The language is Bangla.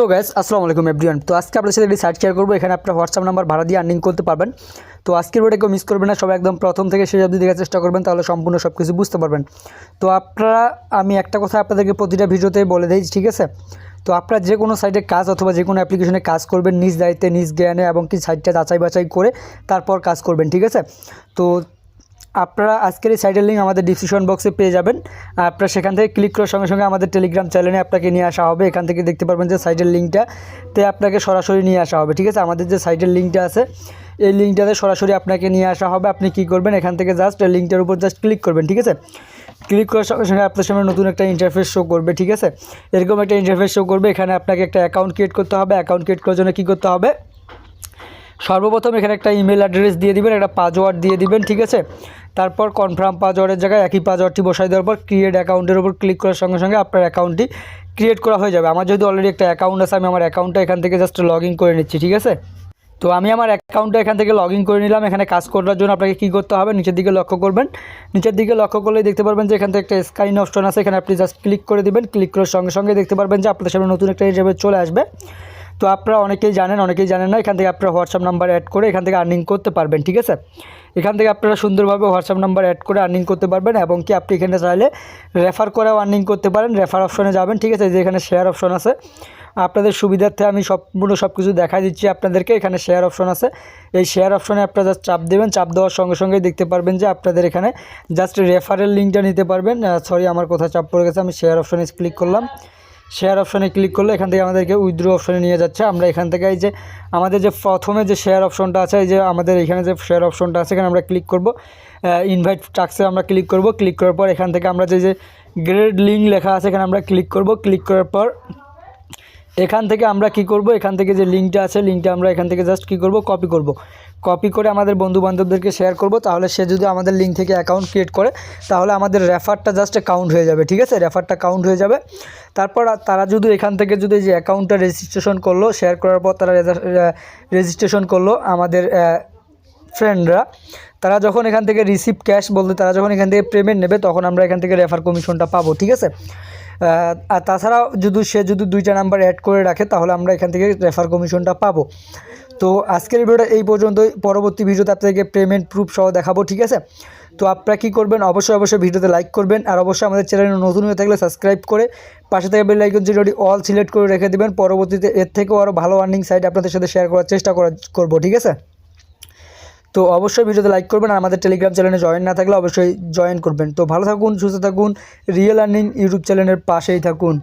তো গ্যাস আসসালামু আলাইকুম এভরিওয়ান তো আজকে আপনাদের সাথে সাইট শেয়ার করব। এখানে আপনার হোয়াটসঅ্যাপ নাম্বার ভাড়া দিয়ে আর্নিং করতে পারবেন। তো আজকের ভিডিও কেউ মিস করবেন না, সবাই একদম প্রথম থেকে শেষ অবধি দেখার চেষ্টা করবেন, তাহলে সম্পূর্ণ সব কিছু বুঝতে পারবেন। তো আপনারা, আমি একটা কথা আপনাদেরকে প্রতিটা ভিডিওতে বলে দিই, ঠিক আছে? তো আপনারা যে কোনো সাইটে কাজ অথবা যে কোনো অ্যাপ্লিকেশনে কাজ করবেন, নিজ দায়িত্বে, নিজ জ্ঞানে এবং কি সাইটটা যাচাই বাছাই করে তারপর কাজ করবেন, ঠিক আছে? তো আপনারা আজকের এই সাইটের লিঙ্ক আমাদের ডিসক্রিপশন বক্সে পেয়ে যাবেন। আপনারা সেখান থেকে ক্লিক করার সঙ্গে সঙ্গে আমাদের টেলিগ্রাম চ্যানেলে আপনাকে নিয়ে আসা হবে। এখান থেকে দেখতে পারবেন যে সাইটের লিঙ্কটা তে আপনাকে সরাসরি নিয়ে আসা হবে, ঠিক আছে? আমাদের যে সাইটের লিঙ্কটা আছে, এই লিঙ্কটাতে সরাসরি আপনাকে নিয়ে আসা হবে। আপনি কি করবেন? এখান থেকে জাস্ট লিঙ্কটার উপর জাস্ট ক্লিক করবেন, ঠিক আছে? ক্লিক করার সঙ্গে সঙ্গে আপনার সামনে নতুন একটা ইন্টারফেস শো করবে, ঠিক আছে? এরকম একটা ইন্টারফেস শো করবে। এখানে আপনাকে একটা অ্যাকাউন্ট ক্রিয়েট করতে হবে। অ্যাকাউন্ট ক্রিয়েট করার জন্য কী করতে হবে? সর্বপ্রথম এখানে একটা ইমেল অ্যাড্রেস দিয়ে দিবেন, একটা পাসওয়ার্ড দিয়ে দিবেন, ঠিক আছে? তারপর কনফার্ম পাসওয়ার্ডের জায়গায় একই পাসওয়ার্ডটি বসাই দেওয়ার পর ক্রিয়েট অ্যাকাউন্টের উপর ক্লিক করার সঙ্গে সঙ্গে আপনার অ্যাকাউন্টটি ক্রিয়েট করা হয়ে যাবে। আমার যদি অলরেডি একটা অ্যাকাউন্ট আছে, আমি আমার অ্যাকাউন্টটা এখান থেকে জাস্ট লগ করে নিচ্ছি, ঠিক আছে? তো আমি আমার অ্যাকাউন্টটা এখান থেকে লগ করে নিলাম। এখানে কাজ করার জন্য আপনাকে কী করতে হবে? নিচের দিকে লক্ষ্য করবেন। নিচের দিকে লক্ষ্য করলেই দেখতে পারবেন যে এখান থেকে একটা স্ক্রাইন অপশন আছে। এখানে আপনি জাস্ট ক্লিক করে দিবেন। ক্লিক করার সঙ্গে সঙ্গে দেখতে পারবেন যে আপনাদের সামনে নতুন একটা হিসেবে চলে আসবে। তো আপনারা অনেকেই জানেন অনেকেই জানেন না, এখান থেকে আপনারা হোয়াটসঅ্যাপ নাম্বার অ্যাড করে এখান থেকে আর্নিং করতে পারবেন, ঠিক আছে? এখান থেকে আপনারা সুন্দরভাবে হোয়াটসঅ্যাপ নাম্বার অ্যাড করে আর্নিং করতে পারবেন এবং কি আপনি এখানে চাইলে রেফার করেও আর্নিং করতে পারেন রেফার অপশনে যাবেন, ঠিক আছে? যে এখানে শেয়ার অপশন আছে। আপনাদের সুবিধার্থে আমি সম্পূর্ণ সব কিছু দেখাই দিচ্ছি আপনাদেরকে, এখানে শেয়ার অপশন আছে। এই শেয়ার অপশনে আপনারা জাস্ট চাপ দেবেন, চাপ দেওয়ার সঙ্গে সঙ্গে দেখতে পারবেন যে আপনাদের এখানে জাস্ট রেফারের লিঙ্কটা নিতে পারবেন। সরি আমার কোথায় চাপ পড়ে গেছে, আমি শেয়ার অপশনে ক্লিক করলাম। শেয়ার অপশনে ক্লিক করলে এখান থেকে আমাদেরকে উইথড্র অপশনে নিয়ে যাচ্ছে। আমরা এখান থেকে এই যে আমাদের যে প্রথমে যে শেয়ার অপশনটা আছে, এই যে আমাদের এখানে যে শেয়ার অপশনটা আছে, এখানে আমরা ক্লিক করব। ইনভাইট টাক্সে আমরা ক্লিক করব। ক্লিক করার পর এখান থেকে আমরা যে যে গ্রেড লিঙ্ক লেখা আছে, এখানে আমরা ক্লিক করব। ক্লিক করার পর এখান থেকে আমরা কি করব? এখান থেকে যে লিঙ্কটা আছে লিঙ্কটা আমরা এখান থেকে জাস্ট কি করব? কপি করব। কপি করে আমাদের বন্ধু বান্ধবদেরকে শেয়ার করব, তাহলে সে যদি আমাদের লিঙ্ক থেকে অ্যাকাউন্ট ক্রিয়েট করে, তাহলে আমাদের রেফারটা জাস্ট কাউন্ট হয়ে যাবে, ঠিক আছে? রেফারটা কাউন্ট হয়ে যাবে। তারপর তারা যদি এখান থেকে যদি যে অ্যাকাউন্টটা রেজিস্ট্রেশন করল শেয়ার করার পর তারা রেজিস্ট্রেশন করল আমাদের ফ্রেন্ডরা তারা যখন এখান থেকে রিসিভ ক্যাশ বলতে, তারা যখন এখান থেকে পেমেন্ট নেবে, তখন আমরা এখান থেকে রেফার কমিশনটা পাবো, ঠিক আছে? আর তাছাড়াও যদি সে যদি দুইটা নাম্বার অ্যাড করে রাখে, তাহলে আমরা এখান থেকে রেফার কমিশনটা পাবো। তো আজকের ভিডিওটা এই পর্যন্তই। পরবর্তী ভিডিওতে আপনাদেরকে পেমেন্ট প্রুফ সহ দেখাবো, ঠিক আছে? তো আপনারা কী করবেন? অবশ্যই অবশ্যই ভিডিওতে লাইক করবেন। আর অবশ্যই আমাদের চ্যানেলে নতুন হয়ে থাকলে সাবস্ক্রাইব করে পাশে থেকে বেল আইকন যেটি অল সিলেক্ট করে রেখে দেবেন। পরবর্তীতে এর থেকেও আরও ভালো আর্নিং সাইট আপনাদের সাথে শেয়ার করার চেষ্টা করা, করব, ঠিক আছে? তো অবশ্যই ভিডিওতে লাইক করবেন আমাদের টেলিগ্রাম চ্যানেলে জয়েন না থাকলে অবশ্যই জয়েন করবেন। তো ভালো থাকুন, সুস্থ থাকুন রিয়েল আর্নিং ইউটিউব চ্যানেলের পাশেই থাকুন।